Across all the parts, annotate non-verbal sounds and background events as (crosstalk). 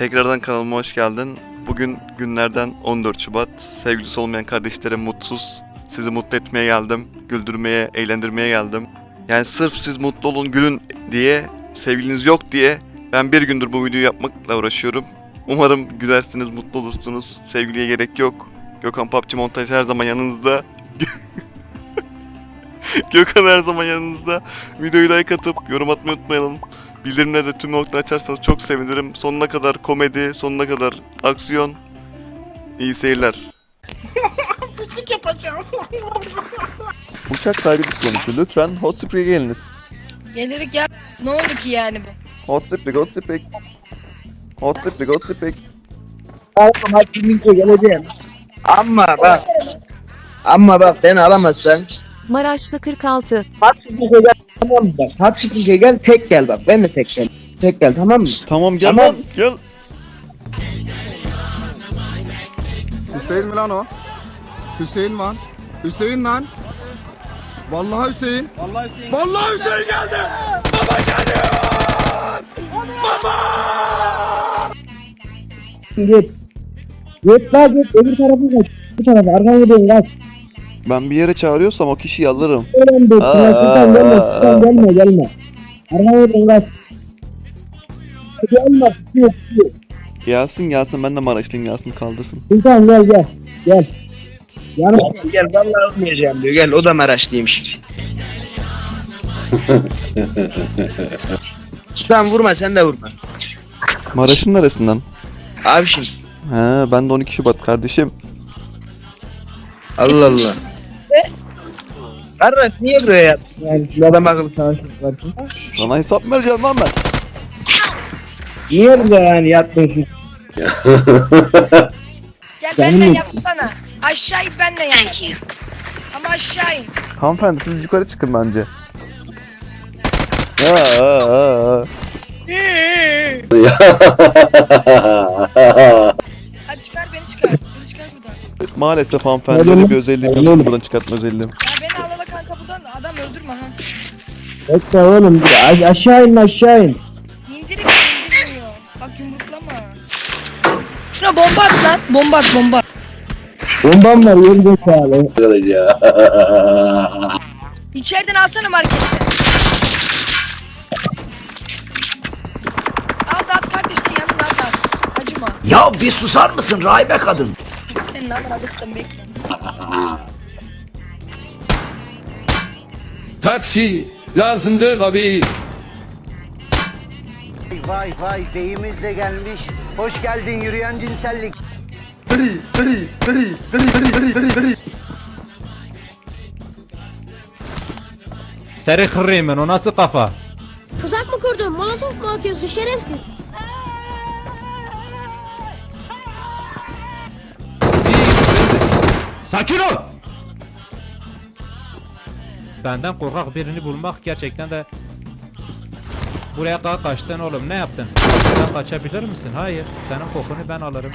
Tekrardan kanalıma hoş geldin. Bugün günlerden 14 Şubat. Sevgilisi olmayan kardeşlerim mutsuz. Sizi mutlu etmeye geldim. Güldürmeye, eğlendirmeye geldim. Yani sırf siz mutlu olun, gülün diye, sevgiliniz yok diye ben bir gündür bu videoyu yapmakla uğraşıyorum. Umarım gülersiniz, mutlu olursunuz. Sevgiliye gerek yok. Gökhan PUBG Montaj her zaman yanınızda. (laughs) Gökhan her zaman yanınızda. Videoyu like atıp yorum atmayı unutmayalım. Bildirimleri de tüm nokta açarsanız çok sevinirim. Sonuna kadar komedi, sonuna kadar aksiyon. İyi seyirler. (laughs) (laughs) Uçak sahibi konuşuyor. Lütfen hot spring'e geliniz. Gelirik ya. Ne oldu ki yani bu? Hot spring, hot spring. Hot spring, hot spring. Oğlum hadi linke geleceğim. Ama bak. Ama bak beni alamazsan. Maraşlı 46. Hapsikinke gel tamam mı bak. Hapsikinke gel tek gel bak. Ben de tek gel. Tek gel tamam mı? Tamam gel Tamam. lan, gel. Hüseyin mi lan o? Hüseyin lan. Hüseyin lan. Vallahi Hüseyin. Vallahi Hüseyin. Vallahi Hüseyin geldi. Baba geliyor. Git. Git la git. Öbür tarafa kaç. Bu tarafa arkana gidiyorsun kaç. Ben bir yere çağırıyorsam o kişiyi alırım. Öyle bir Aa, Şuradan gelme. gelme gelme. Gelme. Gelsin gelsin ben de Maraşlıyım gelsin kaldırsın. İnsan gel gel. Gel. Yanıma gel. Gel vallahi olmayacağım diyor. Gel o da Maraşlıymış. (laughs) Sen vurma sen de vurma. Maraş'ın neresinden? Abi şimdi. He ben de 12 Şubat kardeşim. Allah Allah. Kardeş niye buraya yaptın? Yani şu adam akıllı savaşmak var ki. Sana hesap vereceğim lan ben. Niye burada yani yapmıyorsun? (laughs) Gel Benim- benden yapsana. Aşağı in benden yap. Ama aşağı in. Hanımefendi siz yukarı çıkın bence. (laughs) Aa, aa, aa. (laughs) Maalesef hanımefendi Öyle bir özelliğim yok buradan çıkartma özelliğim. Ya beni al ala kanka buradan adam öldürme ha. Bekle oğlum. A- aşağı in aşağı in. İndirik indirmiyor. Bak yumruklama. Şuna bomba at lan. Bomba at bomba at. Bombam var yeri zekalı. (laughs) İçeriden alsana marketten. Al da at kardeşinin yanına at at. Acıma. Ya bir susar mısın rahibe kadın? Senin amına bıktım bekle. Taksi lazımdır abi. Vay vay beyimiz de gelmiş. Hoş geldin yürüyen cinsellik. Seni kırayım ben o nasıl kafa? Tuzak mı kurdun? Molotof mu atıyorsun şerefsiz? Sakin ol! Benden korkak birini bulmak gerçekten de Buraya kadar kaçtın oğlum ne yaptın? Buradan kaçabilir misin? Hayır. Senin kokunu ben alırım.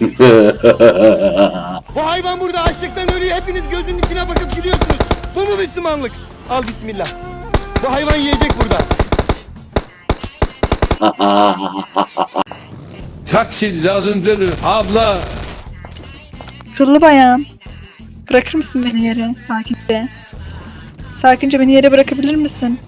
(laughs) Bu hayvan burada açlıktan ölüyor. Hepiniz gözünün içine bakıp gülüyorsunuz. Bu mu Müslümanlık? Al bismillah. Bu hayvan yiyecek burada. Taksi lazımdır abla. Kıllı bayan. Bırakır mısın beni yere sakince? Sakince beni yere bırakabilir misin?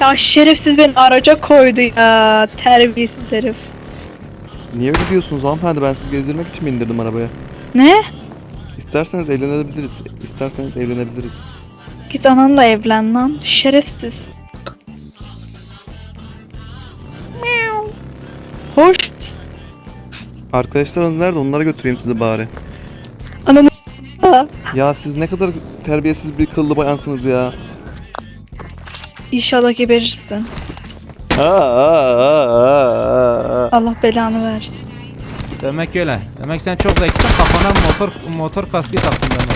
Ya şerefsiz beni araca koydu ya. Terbiyesiz herif. Niye öyle diyorsunuz hanımefendi ben sizi gezdirmek için mi indirdim arabaya? Ne? İsterseniz evlenebiliriz. İsterseniz evlenebiliriz. Git ananla evlen lan. Şerefsiz. Hoş. Arkadaşlarınız nerede onlara götüreyim sizi bari. Ananı Ya siz ne kadar terbiyesiz bir kıllı bayansınız ya. İnşallah geberirsin. Aa, aa, aa, aa, aa. Allah belanı versin. Demek öyle. Demek sen çok zekisin kafana motor motor kaskı taktın demek.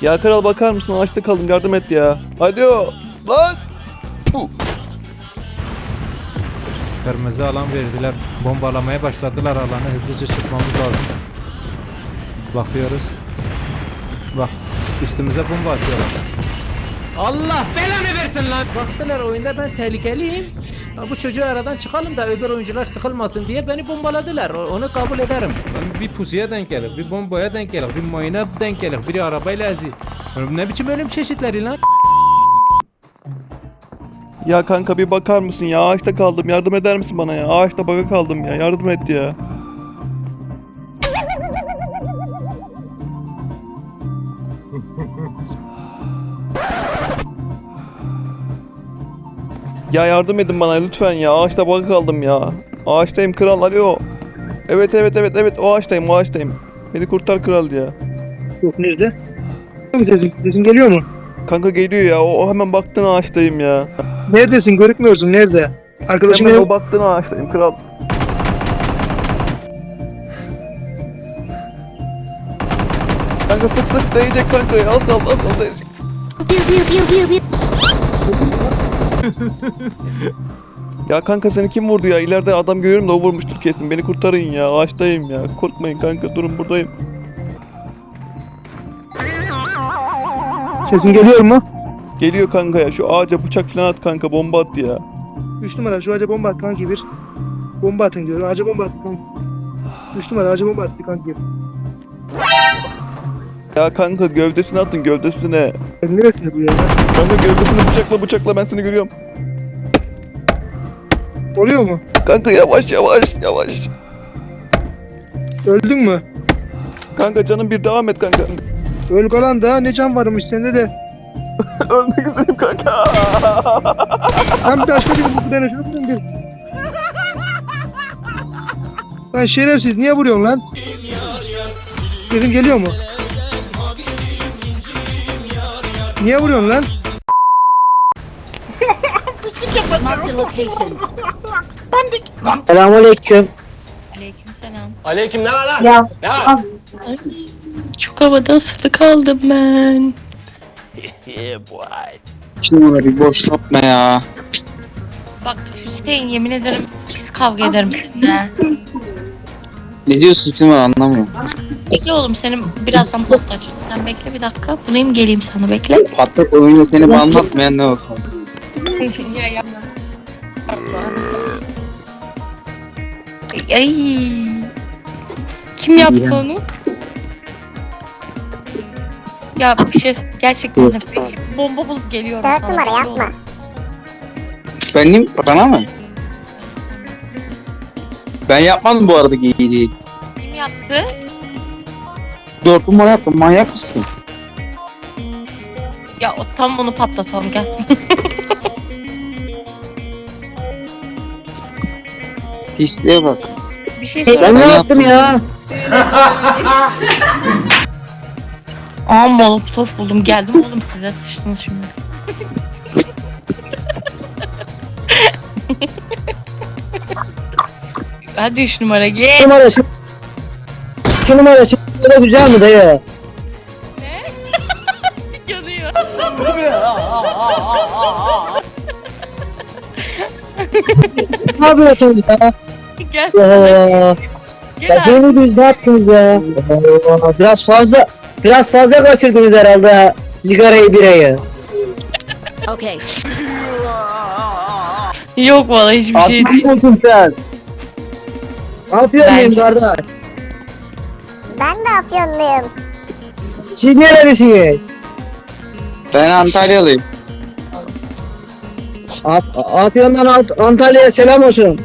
Ya kral bakar mısın? Ağaçta kaldım yardım et ya. Hadi o. Lan. Puh. Kırmızı alan verdiler. Bombalamaya başladılar alanı. Hızlıca çıkmamız lazım. Bakıyoruz. Bak üstümüze bomba atıyorlar. Allah belanı versin lan. Baktılar oyunda ben tehlikeliyim. Ha, bu çocuğu aradan çıkalım da öbür oyuncular sıkılmasın diye beni bombaladılar. Onu kabul ederim. Ben bir pusuya denk gelir, bir bombaya denk gelir, bir mayına denk gelir, biri arabayla ezi. Ne biçim ölüm çeşitleri lan? Ya kanka bir bakar mısın ya? Ağaçta kaldım. Yardım eder misin bana ya? Ağaçta baka kaldım ya. Yardım et ya. (laughs) Ya yardım edin bana lütfen ya. Ağaçta baka kaldım ya. Ağaçtayım kral alo. Evet evet evet evet o ağaçtayım o ağaçtayım. Beni kurtar kral ya. Yok nerede? Sesin, sesin geliyor mu? Kanka geliyor ya. O, o hemen baktığın ağaçtayım ya. Neredesin? Görükmüyorsun. Nerede? Arkadaşım Hemen benim. o baktığın ağaçtayım kral. Kanka sık sık değecek kanka ya. Az kaldı az kaldı değecek. Ya kanka seni kim vurdu ya? İleride adam görüyorum da o vurmuştur kesin. Beni kurtarın ya. Ağaçtayım ya. Korkmayın kanka durun buradayım. Sesin geliyor mu? Geliyor kanka ya. Şu ağaca bıçak falan at kanka. Bomba at ya. 3 numara şu ağaca bomba at kanki bir. Bomba atın diyor. Ağaca bomba at kanki. 3 numara ağaca bomba at kanki. Ya kanka gövdesine atın gövdesine. Sen neresinde bu ya? Kanka gövdesine bıçakla bıçakla ben seni görüyorum. Oluyor mu? Kanka yavaş yavaş yavaş. Öldün mü? Kanka canım bir devam et kanka. Öl kalan da ne can varmış sende de. (laughs) Ölmek üzereyim kanka. Hem başka bir bu beni şunu bir. Lan şerefsiz niye vuruyorsun lan? Sesim geliyor mu? Niye vuruyorsun lan? Marked a location. Selamünaleyküm. Aleykümselam. Çok havada asılı kaldım ben. Şimdi bir boş yapma ya. Bak Hüseyin yemin ederim kavga ederim seninle. Ne diyorsun şimdi anlamıyorum. Bekle oğlum senin birazdan patlatacağım. Sen bekle bir dakika. Bulayım geleyim sana bekle. Patlak oyunu seni bana anlatmayan ne olsun. ya (laughs) yapma. Ay. Kim yaptı onu? Ya bir şey gerçekten de peki. Bomba bulup geliyorum sana. numara yapma. Benim bana mı? Ben yapmadım bu arada giydiği. Kim yaptı? Dört numara yaptım manyak mısın? Ya o, tam onu patlatalım gel. (laughs) Pisliğe bak. Bir şey söyle. ne yaptım ya? (laughs) Aa molotof buldum. Geldim oğlum size sıçtınız şimdi. (laughs) Hadi üç numara gel. numara şu. Şu numara şu numara güzel mi dayı? (laughs) Yanıyor. Ne yapıyorsunuz ya? Gel. Ya, Gel ya abi. beni biz ne yaptınız ya? Biraz fazla biraz fazla kaçırdınız herhalde sigarayı birayı. Okay. Yok valla hiçbir şey değil. Afiyet olsun sen. Afiyet Ben- olsun kardeş. Ben de afyonluyum. Siz nerelisiniz? Ben Antalyalıyım. Af- Afyon'dan Ant- Antalya'ya selam olsun.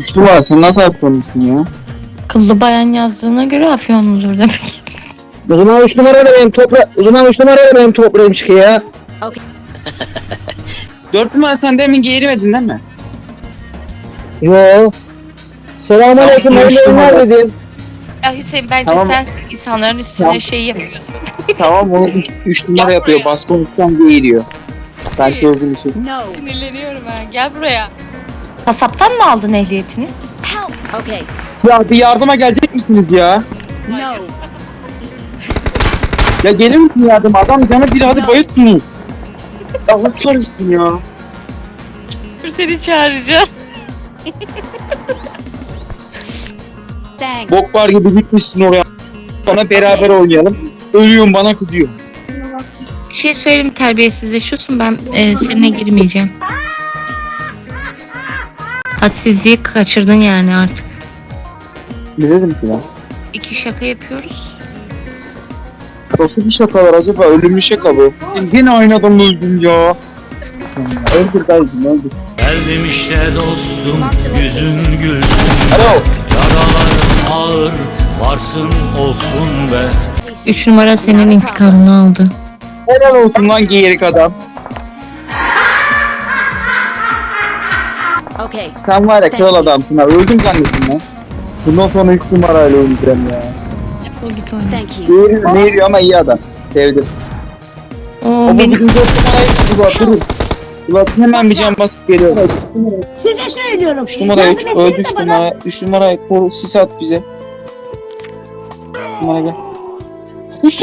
Üstü var sen nasıl yapıyorsun ya? Kıllı bayan yazdığına göre afyonludur demek. O zaman üç numara da benim topra... O zaman üç numara da benim toprağım çıkıyor ya. Dört numara sen demin giyirmedin değil mi? Yo. Selamünaleyküm. Tamam, Hayırlı dedim. Ya Hüseyin bence Tamam. sen insanların üstüne Tamam. şey yapıyorsun. (laughs) tamam onu üç, üç numara Yapma yapıyor. ya. Bas konuşsan giyiriyor. Ben çözdüm işi. No. Sinirleniyorum ha. Gel buraya. Kasaptan mı aldın ehliyetini? Help. Okay. Ya bir yardıma gelecek misiniz ya? No. Ya gelir misin yardıma? Adam canı bir hadi bayılsın. Allah kahretsin ya. Dur seni çağıracağım. (laughs) Thanks. Bok var gibi gitmişsin oraya. Bana beraber oynayalım. Ölüyorum bana kızıyor. Bir şey söyleyeyim terbiyesizleşiyorsun ben e, seninle girmeyeceğim. Hadsizliği kaçırdın yani artık. Ne dedim ki ya? İki şaka yapıyoruz. Nasıl bir şaka var acaba? Ölümlü şaka bu. Yine aynı adamla öldüm ya. Öldür dayıcım öldür. Geldim işte dostum yüzün gülsün Alo. Yaralarım ağır varsın olsun be Üç numara senin intikamını aldı. Helal olsun lan giyerik adam. Okay. Sen var ya kral adamsın ha. Öldüm zannettim lan. Bundan sonra 3 numarayla oynayacağım ya. Defol git oyna. Thank you. Ama iyi adam. Sevdim. Oo, Ama benim benim 4 numarayı durun. Ulan hemen bir can basıp geliyorum. Size söylüyorum. 3 numara 3 öldü 3 numara. 3 numara koru sis at bize. 3 numara gel. Üç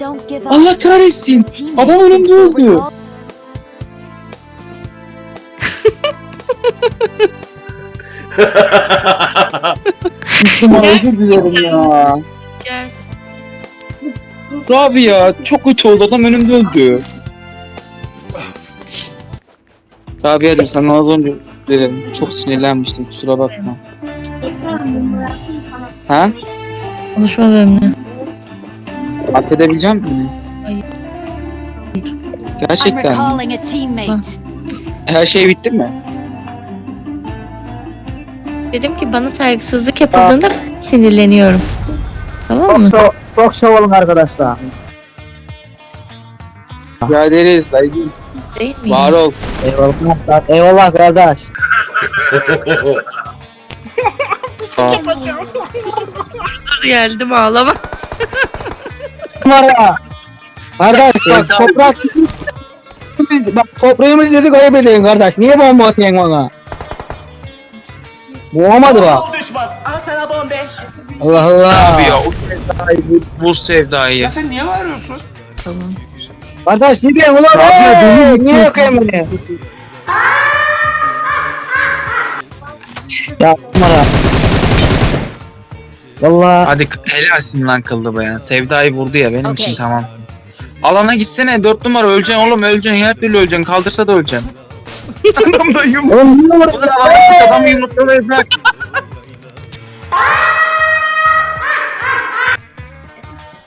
Don't give up. Allah kahretsin. Adam önümde öldü. 3 numara özür dilerim ya. Gel. Abi ya çok kötü oldu adam önümde öldü. Rabia'cığım sana az önce dilerim. Çok sinirlenmiştim kusura bakma. Ha? Konuşma benimle. Affedebilecek misin? Hayır. I'm Gerçekten mi? recalling a teammate. Her şey bitti mi? Dedim ki bana saygısızlık yapıldığında sinirleniyorum. Tamam mı? Çok, çok şov olun arkadaşlar. Rica ederiz dayıcığım. Değil mi? Var ol. Eyvallah, eyvallah kardeş. Dur geldim ağlama. Numara. Kardeş bak toprak Bak toprağımız dedi kaybedeyim kardeş. Niye bomba atıyorsun bana? Bu olmadı bak. Allah Allah. Abi ya o sevdayı bu, sevdayı. Kardeş ne diyorsun ulan? Hey, niye yakıyorsun beni? Ya numara. Valla. Hadi helalsin lan kıllı bayan. Sevdayı vurdu ya benim için Okey. tamam. Alana gitsene 4 numara öleceksin oğlum öleceksin her türlü öleceksin kaldırsa da öleceksin. (laughs) Adam da yumruk. Oğlum niye numara? Adam yumruklamayı bırak.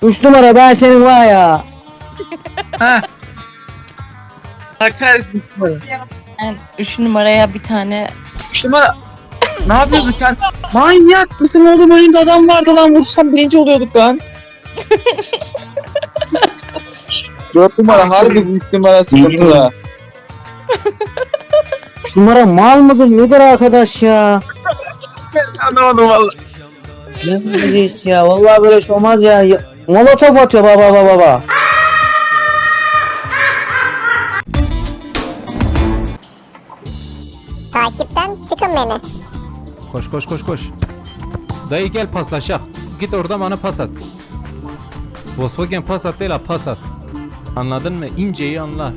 Üç numara ben senin var ya. (laughs) Ha. Hakaretsin. Ben üç numaraya bir tane Üç numara. ne yapıyorduk sen? Manyak mısın oğlum önünde adam vardı lan vursam birinci oluyorduk lan. (laughs) Dört numara harbi üç numara sıkıntılı. Üç numara mal mıdır nedir arkadaş ya? Anlamadım valla. Ne ya? Vallahi böyle şey olmaz ya. Molotof atıyor baba baba baba. Çıkın beni. Koş koş koş koş. Dayı gel paslaşak. Git orada bana pas at. Volkswagen pas at değil ha pas at. Anladın mı? İnceyi anla.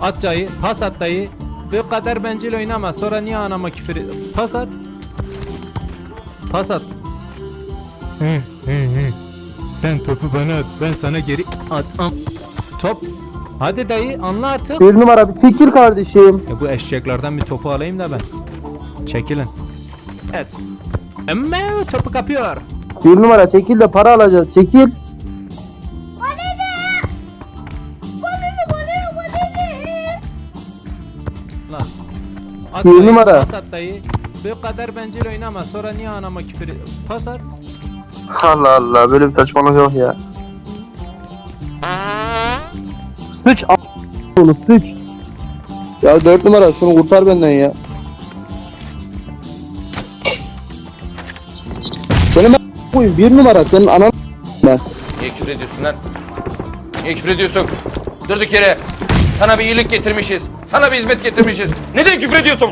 At dayı, pas at dayı. Bu kadar bencil oynama. Sonra niye anama küfür ed- Pas at. Pas at. Hı, hı, hı. Sen topu bana at. Ben sana geri at. Am- Top. Hadi dayı anla artık. Bir numara bir fikir kardeşim. E bu eşeklerden bir topu alayım da ben. Çekilin. Evet. Emme topu kapıyor. Bir numara çekil de para alacağız. Çekil. Lan. At Bir dayı, numara. Pas at dayı. Bu kadar bencil oynama. Sonra niye anama küfür Pas at. Allah Allah böyle bir saçmalık yok ya. Sıç a- onu sıç. Ya dört numara şunu kurtar benden ya. Koyayım bir numara senin anan ben. Niye küfür ediyorsun lan? Niye küfür ediyorsun? Durduk yere. Sana bir iyilik getirmişiz. Sana bir hizmet getirmişiz. Neden küfür ediyorsun?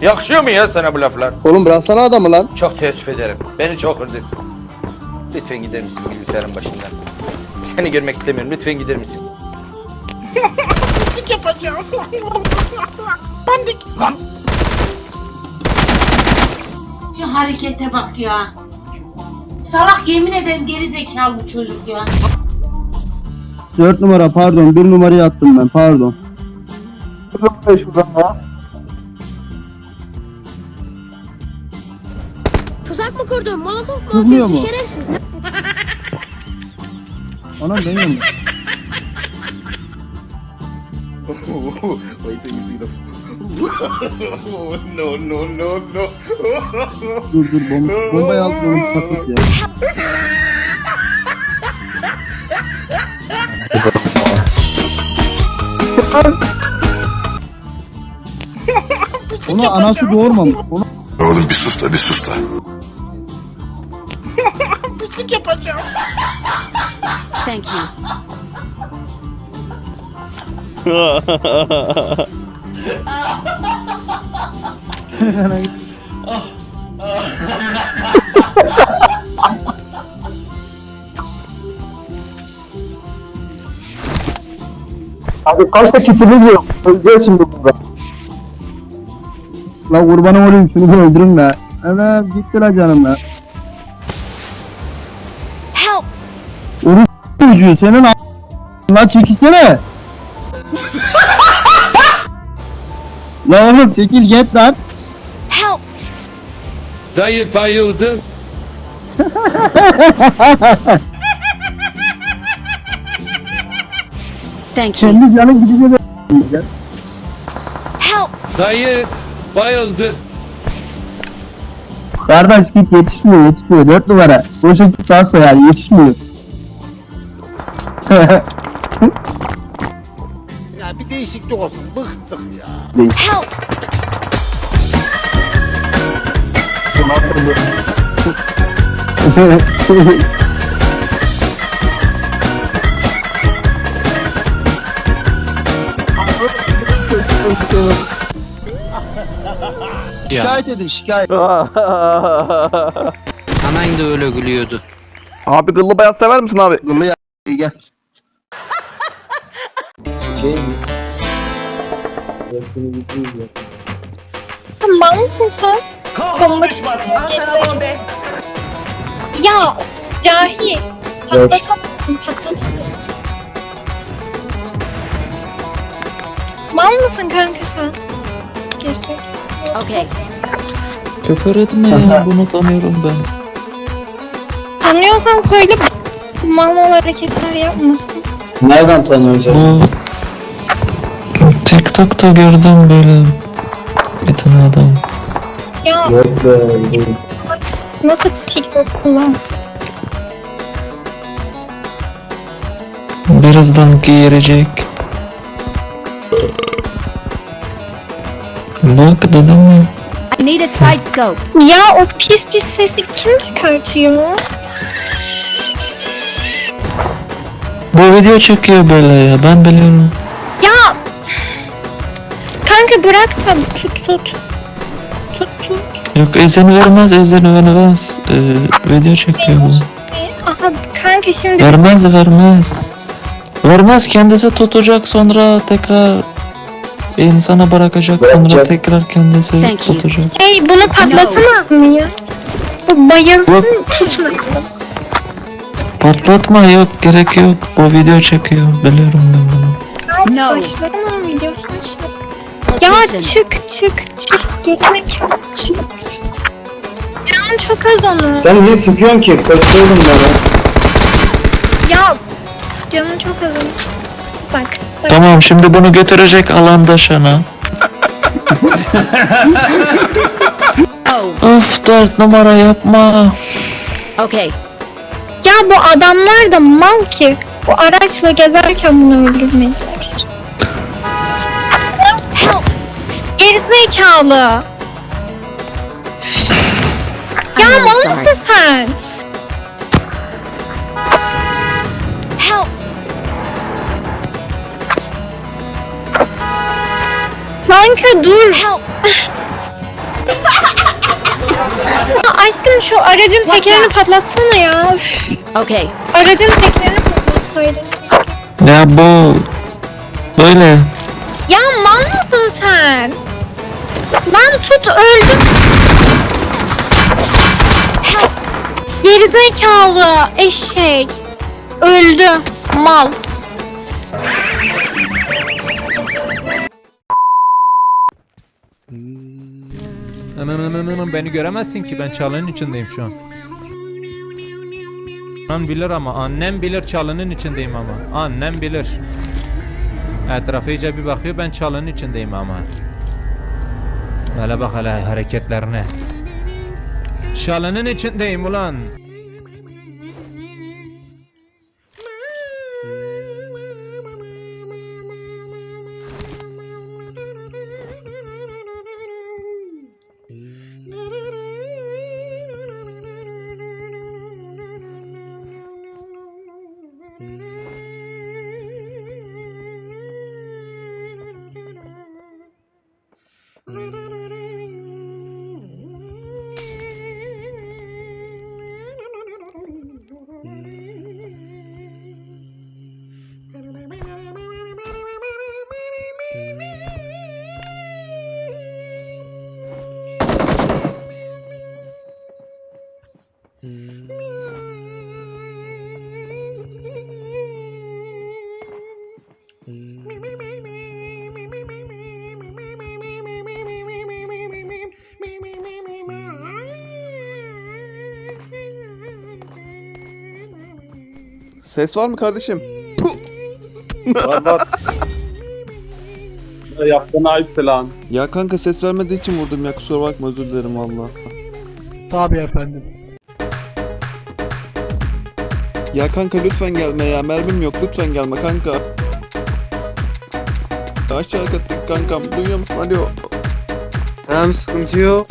Yakışıyor mu ya sana bu laflar? Oğlum bıraksana adamı lan. Çok teessüf ederim. Beni çok kırdın. Lütfen gider misin bilgisayarın başından? Seni görmek istemiyorum. Lütfen gider misin? (laughs) Şu harekete bak ya. Salak yemin ederim geri zekalı bu çocuk ya. 4 numara pardon 1 numarayı attım ben pardon. Şuradan ya. Tuzak mı kurdun? Molotof mu Kurmuyor atıyorsun mu? şerefsiz? Anam mu? (laughs) Wait till you see the. (laughs) no, no, no, no. Dur dur bomba, bombayı altına patlat ya. Onu anası doğurmamış. Onu Oğlum bir sus da bir sus da. (laughs) Thank you. (laughs) Abi kaç da kitimiz yok. Öleceğiz şimdi burada. La kurbanım olayım şunu bir öldürün be. Evet gitti la canım la. Help! Oruç çocuğu senin a- La çekilsene. La oğlum çekil git lan. Help! Dayı bayıldı. Thank you. Kendi canın gidince de Help! Dayı bayıldı. Kardeş git yetişmiyor yetişmiyor. Dört numara. Boşa git basma yani yetişmiyor. Ya bir değişiklik olsun. Bıktık ya. Help! şikayet edin şikayet. (laughs) Anan da öyle gülüyordu. Abi kıllı beyaz sever misin abi? Gıllı ya gel. Mal mısın sen? Konuşma. Ya cahil. Patlatamazsın patlatamazsın. Mal mısın kanka sen? Gerçek. Okay. Küfür etme ya (laughs) bunu tanıyorum ben. Tanıyorsan söyle mal mal hareketler yapmasın. Nereden tanıyorsun? Bu TikTok'ta gördüm böyle bir tane adam. Ya Yok be. nasıl TikTok kullansın? Birazdan giyirecek. Bak dedim I need a side scope. Ya o pis pis sesi kim çıkartıyor? Bu video çekiyor böyle ya ben biliyorum. Kanka bırak da tut tut. Tut tut. Yok izin vermez izin vermez. Ee, video çekiyor bu. Aha kanka şimdi Vermez vermez. Vermez kendisi tutacak sonra tekrar insana bırakacak sonra tekrar kendisi tutacak. şey bunu patlatamaz mıyız? Bu bayılsın tutmayalım. Patlatma yok gerek yok. Bu video çekiyor biliyorum ben bunu. No. Başlarım işte. Ya çık çık çık gelmek çık. Canım çok az onu. Sen niye sıkıyorsun ki? Kaçıyorum ben. Ya canım çok az onu. Bak bak. Tamam şimdi bunu götürecek alandaşana. (laughs) Oh. Of dört numara yapma. Okay. Ya bu adamlar da mal ki. Bu araçla gezerken bunu öldürmeyecekler. Gerizekalı. Ya mal mısın sen? Help! Kanka dur. Help! Aşkım şu aracın tekerini patlatsana ya. Okay. Aracın tekerini patlatsaydın. Ya bu böyle. Ya mal mısın sen? Lan tut öldüm. Gerizekalı eşek. Öldü. Mal. Beni göremezsin ki ben çalının içindeyim şu an. Anan bilir ama annem bilir çalının içindeyim ama. Annem bilir. Etrafa iyice bir bakıyor ben çalının içindeyim ama. Hele bak hele hareketlerine. Çalının içindeyim ulan. Ses var mı kardeşim? Yaptığın ayıp lan. Ya kanka ses vermediği için vurdum ya kusura bakma özür dilerim valla. Tabii efendim. Ya kanka lütfen gelme ya mermim yok lütfen gelme kanka. Aşağı kattık kankam duyuyor musun alo. Tamam sıkıntı yok.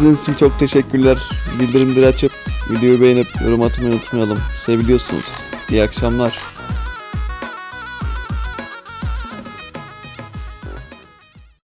İzlediğiniz için çok teşekkürler. Bildirimleri açıp videoyu beğenip yorum atmayı unutmayalım. Seviliyorsunuz. İyi akşamlar.